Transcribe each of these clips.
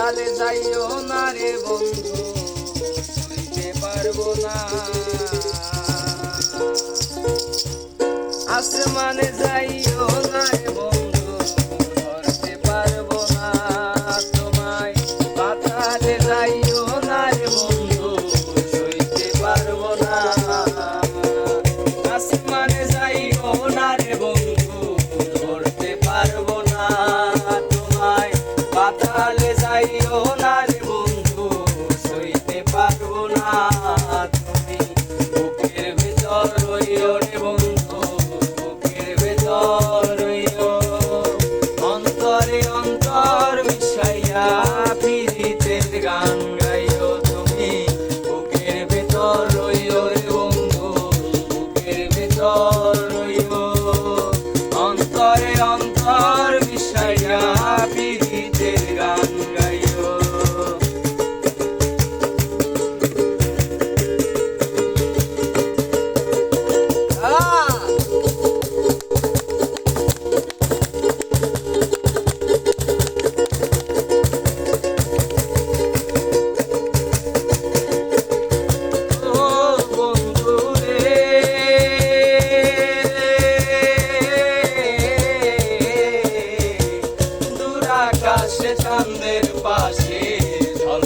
সালে যাইও না রে বন্ধু বুঝতে পারব না। আসমানে যাইও না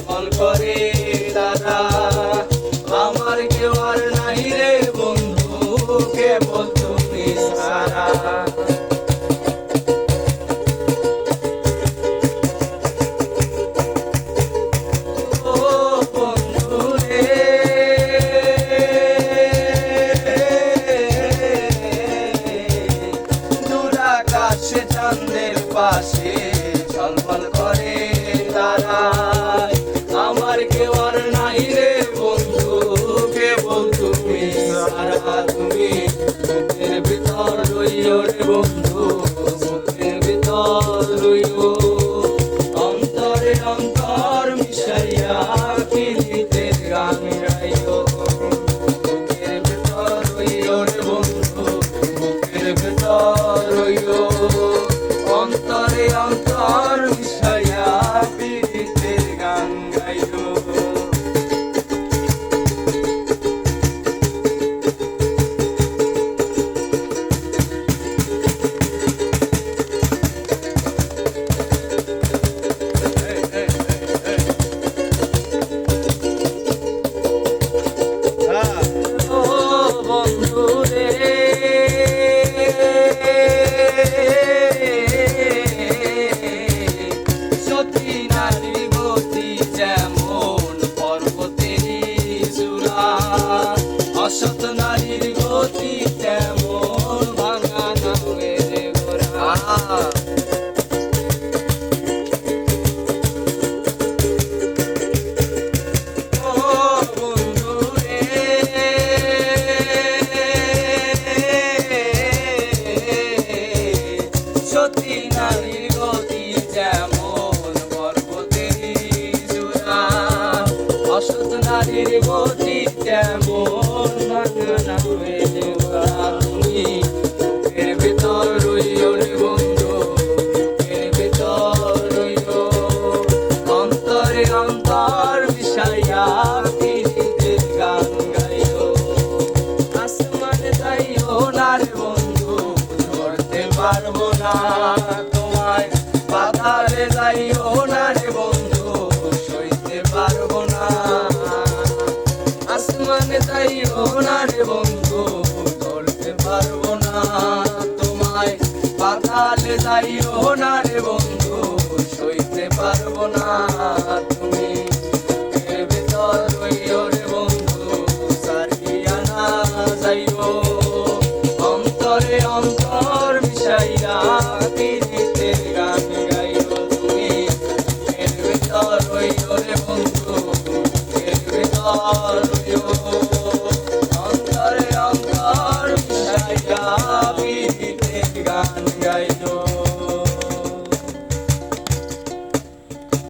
দখল করে দাদা। আমার কেউ আর নাই রে বন্ধু, কেবল তুমি সারা পাশে ঝলমল করে। tanto অসুখ নারীর বটি তেমন হালে যাইও না রে বন্ধু সইতে পারব না।